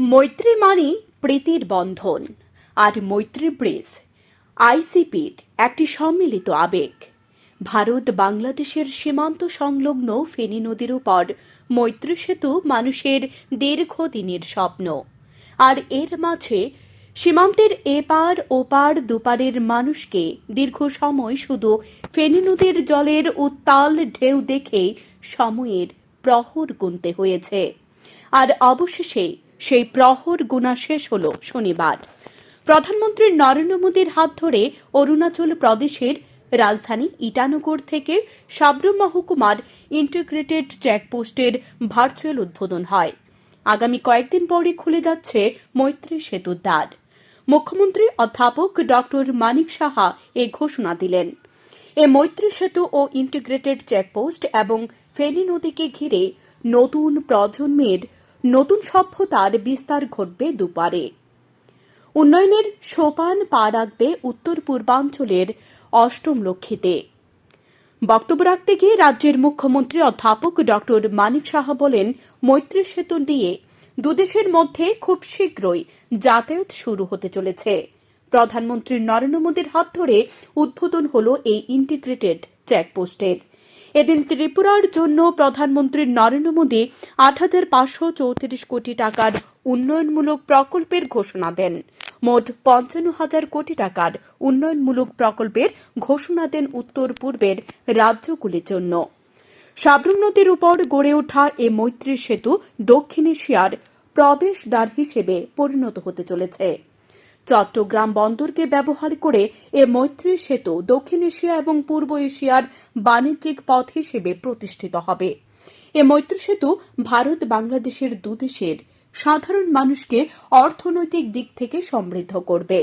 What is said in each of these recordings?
মৈত্রী মানে প্রীতির বন্ধন আর মৈত্রী ব্রিজ, আইসিপির একটি সম্মিলিত আবেগ। ভারত বাংলাদেশের সীমান্ত সংলগ্ন ফেনী নদীর উপর মৈত্রী সেতু মানুষের দীর্ঘদিনের স্বপ্ন। আর এর মাঝে সীমান্তের এপার ওপার দুপারের মানুষকে দীর্ঘ সময় শুধু ফেনী নদীর জলের উত্তাল ঢেউ দেখে সময়ের প্রহর গুনতে হয়েছে। আর অবশেষে সেই প্রহর গুণা শেষ হল শনিবার। প্রধানমন্ত্রী নরেন্দ্র মোদীর হাত ধরে অরুণাচল প্রদেশের রাজধানী ইটানগর থেকে সাবরুম মহকুমার ইন্টিগ্রেটেড চেকপোস্টের ভার্চুয়াল উদ্বোধন হয়। আগামী কয়েকদিন পরে খুলে যাচ্ছে মৈত্রী সেতুর দ্বার। মুখ্যমন্ত্রী অধ্যাপক ডক্টর মানিক সাহা এ ঘোষণা দিলেন। এ মৈত্রী সেতু ও ইন্টিগ্রেটেড চেকপোস্ট এবং ফেনী নদীকে ঘিরে নতুন প্রজন্মের নতুন সভ্যতার বিস্তার ঘটবে দুপারে। উন্নয়নের সোপান পা রাখবে উত্তর পূর্বাঞ্চলের অষ্টম লক্ষ্মীতে। বক্তব্য রাখতে গিয়ে রাজ্যের মুখ্যমন্ত্রী অধ্যাপক ডক্টর মানিক সাহা বলেন, মৈত্রী সেতু দিয়ে দুদেশের মধ্যে খুব শীঘ্রই যাতায়াত শুরু হতে চলেছে। প্রধানমন্ত্রী নরেন্দ্র মোদীর হাত ধরে উদ্বোধন হল এই ইন্টিগ্রেটেড চেকপোস্টের এদিন ত্রিপুরার জন্য প্রধানমন্ত্রী নরেন্দ্র মোদী আট হাজার পাঁচশো চৌত্রিশ কোটি টাকার উন্নয়নমূলক প্রকল্পের ঘোষণা দেন। মোট পঞ্চান্ন হাজার কোটি টাকার উন্নয়নমূলক প্রকল্পের ঘোষণা দেন উত্তর পূর্বের রাজ্যগুলির জন্য। সাবরুম নদীর উপর গড়ে ওঠা এ মৈত্রী সেতু দক্ষিণ এশিয়ার প্রবেশদ্বার হিসেবে পরিণত হতে চলেছে। চট্টগ্রাম বন্দরকে ব্যবহার করে এ মৈত্রী সেতু দক্ষিণ এশিয়া এবং পূর্ব এশিয়ার বাণিজ্যিক পথ হিসেবে প্রতিষ্ঠিত হবে। এ মৈত্রী সেতু ভারত বাংলাদেশের দুদেশের সাধারণ মানুষকে অর্থনৈতিক দিক থেকে সমৃদ্ধ করবে।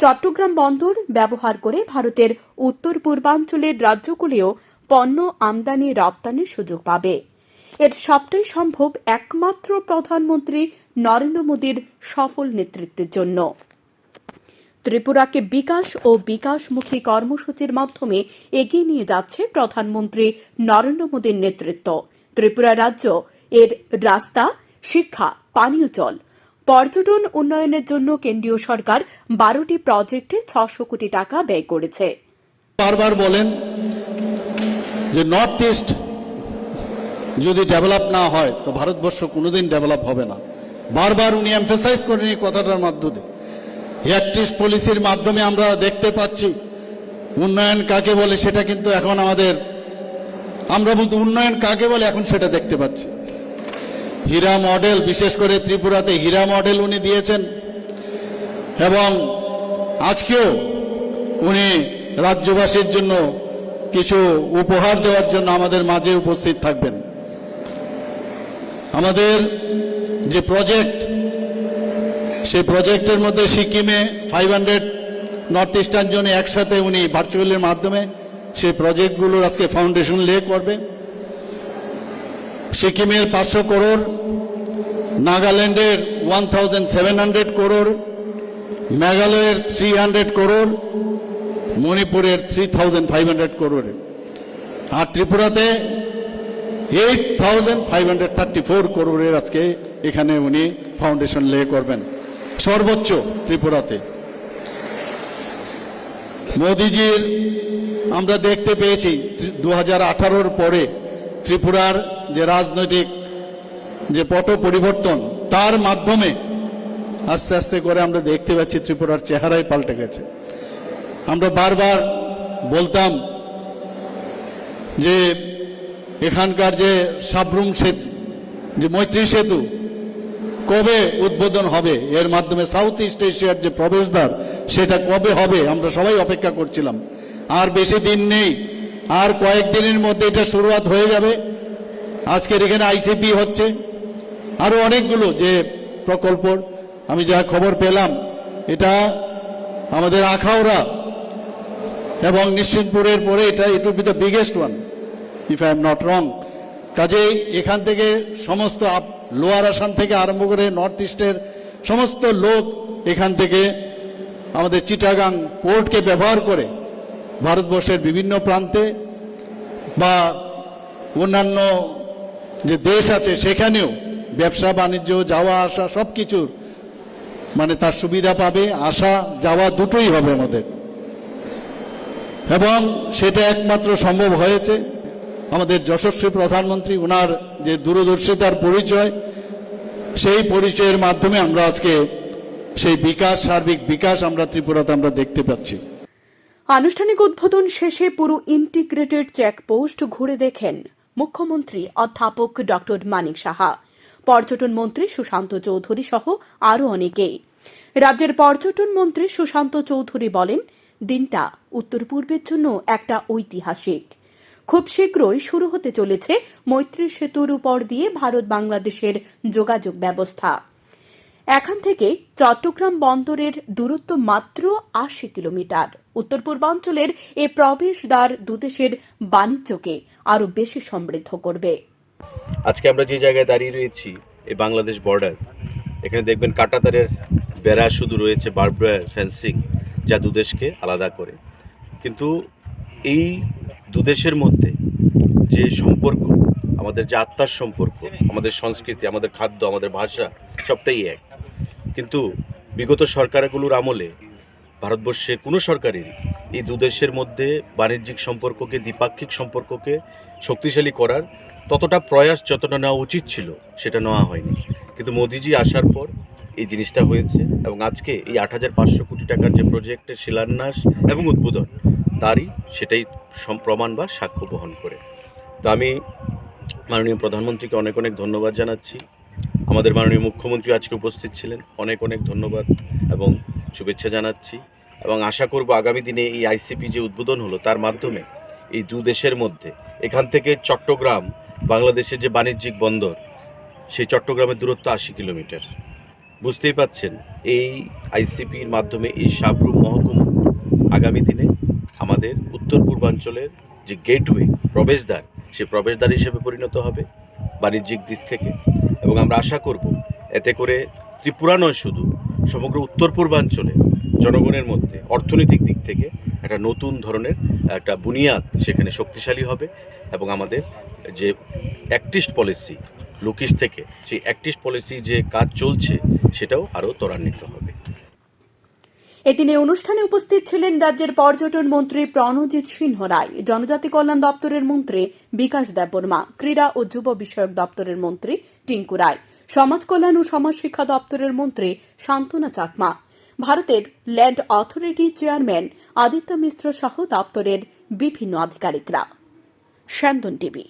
চট্টগ্রাম বন্দর ব্যবহার করে ভারতের উত্তর পূর্বাঞ্চলের রাজ্যগুলিও পণ্য আমদানি রপ্তানির সুযোগ পাবে। এর সবটাই সম্ভব একমাত্র প্রধানমন্ত্রী নরেন্দ্র মোদীর সফল নেতৃত্বের জন্য। ত্রিপুরাকে বিকাশ ও বিকাশমুখী কর্মসূচির মাধ্যমে এগিয়ে নিয়ে যাচ্ছে প্রধানমন্ত্রী নরেন্দ্র মোদীর নেতৃত্ব। ত্রিপুরা রাজ্য এর রাস্তা, শিক্ষা, পানীয় জল, পর্যটন উন্নয়নের জন্য কেন্দ্রীয় সরকার বারোটি প্রজেক্টে ছশো কোটি টাকা ব্যয় করেছে। বারবার বলেন যে নর্থ ইস্ট যদি ডেভেলপ না হয়, তো ভারতবর্ষ কোনোদিন ডেভেলপ হবে না। বারবার উনি এমফেসাইজ করেন এই কথাটার মাধ্যমে। একত্রিশ পলিসির মাধ্যমে আমরা দেখতে পাচ্ছি, উন্নয়ন কাকে বলে সেটা কিন্তু এখন আমাদের, আমরা বলতে উন্নয়ন কাকে বলে এখন সেটা দেখতে পাচ্ছি। হীরা মডেল, বিশেষ করে ত্রিপুরাতে হীরা মডেল উনি দিয়েছেন, এবং আজকেও উনি রাজ্যবাসীর জন্য কিছু উপহার দেওয়ার জন্য আমাদের মাঝে উপস্থিত থাকবেন। আমাদের যে প্রজেক্ট সেই প্রজেক্টের মধ্যে সিকিমে ফাইভ হান্ড্রেড নর্থ ইস্টার্ন জোনে একসাথে উনি ভার্চুয়ালের মাধ্যমে সেই প্রজেক্টগুলোর আজকে ফাউন্ডেশন লে করবে। সিকিমের পাঁচশো করোড় নাগাল্যান্ডের one thousand seven hundred crore মেঘালয়ের থ্রি হান্ড্রেড করোড় মণিপুরের three thousand five hundred crore আর ত্রিপুরাতে eight thousand five hundred thirty four করোড়ের আজকে এখানে উনি ফাউন্ডেশন লে করবেন। সর্বোচ্চ ত্রিপুরাতে। মোদিজির আমরা দেখতে পেয়েছি দু হাজার পরে ত্রিপুরার যে রাজনৈতিক যে পট পরিবর্তন, তার মাধ্যমে আস্তে আস্তে করে আমরা দেখতে পাচ্ছি ত্রিপুরার চেহারাই পাল্টে গেছে। আমরা বারবার বলতাম যে এখানকার যে সাবরুম সেতু, যে মৈত্রী সেতু কবে উদ্বোধন হবে? এর মাধ্যমে সাউথ ইস্ট এশিয়ার যে প্রবেশদ্বার, সেটা কবে হবে? আমরা সবাই অপেক্ষা করছিলাম। আর বেশি দিন নেই। আর কয়েকদিনের মধ্যে এটা শুরুয়াত হয়ে যাবে। আজকের এখানে আইসিপি হচ্ছে। আরও অনেকগুলো যে প্রকল্প, আমি যা খবর পেলাম, এটা আমাদের আখাউড়া এবং নিশ্চিন্তপুরের পরে এটা it will be the biggest one if I am not wrong কাজেই এখান থেকে সমস্ত লোয়ার আসাম থেকে আরম্ভ করে নর্থ ইস্টের সমস্ত লোক এখান থেকে আমাদের চিটাগাং পোর্টকে ব্যবহার করে ভারতবর্ষের বিভিন্ন প্রান্তে বা অন্যান্য যে দেশ আছে সেখানেও ব্যবসা, বাণিজ্য, যাওয়া, আসা সব কিছুর মানে তার সুবিধা পাবে, আসা, যাওয়া দুটোই হবে আমাদের। এবং সেটা একমাত্র সম্ভব হয়েছে। আমাদের যশস্বী প্রধানমন্ত্রী ওনার যে দূরদর্শিতার পরিচয়, সেই পরিচয়ের মাধ্যমে আমরা আজকে সেই বিকাশ, সার্বিক বিকাশ আমরা, ত্রিপুরাতে আমরা দেখতে পাচ্ছি। আনুষ্ঠানিক উদ্বোধন শেষে পুরো ইন্টিগ্রেটেড চেকপোস্ট ঘুরে দেখেন মুখ্যমন্ত্রী অধ্যাপক ডক্টর মানিক সাহা। পর্যটন মন্ত্রী সুশান্ত চৌধুরী সহ আরও অনেকেই রাজ্যের পর্যটন মন্ত্রী সুশান্ত চৌধুরী বলেন, দিনটা উত্তর পূর্বের জন্য একটা ঐতিহাসিক। খুব শীঘ্রই শুরু হতে চলেছে মৈত্রী সেতুর উপর দিয়ে ভারত বাংলাদেশের যোগাযোগ ব্যবস্থা। এখান থেকে চট্টগ্রাম বন্দরের দূরত্ব মাত্র আশি কিলোমিটার। উত্তর পূর্বাঞ্চলের এ প্রবেশদ্বার দুদেশের বাণিজ্যকে আরও বেশি সমৃদ্ধ করবে। আজকে আমরা যে জায়গায় দাঁড়িয়ে রয়েছি, এই বাংলাদেশ বর্ডার এখানে দেখবেন কাটাতারের বেড়া শুধু রয়েছে বারব্রায়ার ফেন্সিং যা দুদেশকে আলাদা করে। কিন্তু এই দুদেশের মধ্যে যে সম্পর্ক, আমাদের যে আত্মার সম্পর্ক, আমাদের সংস্কৃতি, আমাদের খাদ্য, আমাদের ভাষা, সবটাই এক। কিন্তু বিগত সরকারগুলোর আমলে ভারতবর্ষের কোনো সরকারের এই দুদেশের মধ্যে বাণিজ্যিক সম্পর্ককে, দ্বিপাক্ষিক সম্পর্ককে শক্তিশালী করার ততটা প্রয়াস যতটা নেওয়া উচিত ছিল, সেটা নেওয়া হয়নি। কিন্তু মোদিজি আসার পর এই জিনিসটা হয়েছে এবং আজকে এই আট হাজার পাঁচশো কোটি টাকার যে প্রজেক্টের শিলান্যাস এবং উদ্বোধন তারই সেটাই প্রমাণ বা সাক্ষ্য বহন করে। তো আমি মাননীয় প্রধানমন্ত্রীকে অনেক অনেক ধন্যবাদ জানাচ্ছি। আমাদের মাননীয় মুখ্যমন্ত্রী আজকে উপস্থিত ছিলেন। অনেক অনেক ধন্যবাদ এবং শুভেচ্ছা জানাচ্ছি এবং আশা করব আগামী দিনে এই আইসিপি যে উদ্বোধন হলো তার মাধ্যমে এই দু দেশের মধ্যে এখান থেকে চট্টগ্রাম, বাংলাদেশের যে বাণিজ্যিক বন্দর, সেই চট্টগ্রামের দূরত্ব আশি কিলোমিটার। বুঝতেই পাচ্ছেন, এই আইসিপির মাধ্যমে এই সাবরুম মহকুমা আগামী দিনে আমাদের উত্তর পূর্বাঞ্চলের যে গেটওয়ে, প্রবেশদ্বার, সে প্রবেশদ্বার হিসেবে পরিণত হবে বাণিজ্যিক দিক থেকে। এবং আমরা আশা করব এতে করে ত্রিপুরা নয় শুধু, সমগ্র উত্তর পূর্বাঞ্চলে জনগণের মধ্যে অর্থনৈতিক দিক থেকে একটা নতুন ধরনের একটা বুনিয়াদ সেখানে শক্তিশালী হবে এবং আমাদের যে অ্যাক্টিস্ট পলিসি, লুকিস থেকে, সেই অ্যাক্টিস্ট পলিসি যে কাজ চলছে, সেটাও আরও ত্বরান্বিত হবে। এদিনে অনুষ্ঠানে উপস্থিত ছিলেন রাজ্যের পর্যটন মন্ত্রী প্রণজিৎ সিংহ রায়, জনজাতি কল্যাণ দপ্তরের মন্ত্রী বিকাশ দেববর্মা, ক্রীড়া ও যুব বিষয়ক দপ্তরের মন্ত্রী টিঙ্কু রায়, সমাজ কল্যাণ ও সমাজ শিক্ষা দপ্তরের মন্ত্রী শান্তনা চাকমা, ভারতের land authority chairman Aditya Mishra সহ দপ্তরের বিভিন্ন আধিকারিকরা। টিভি।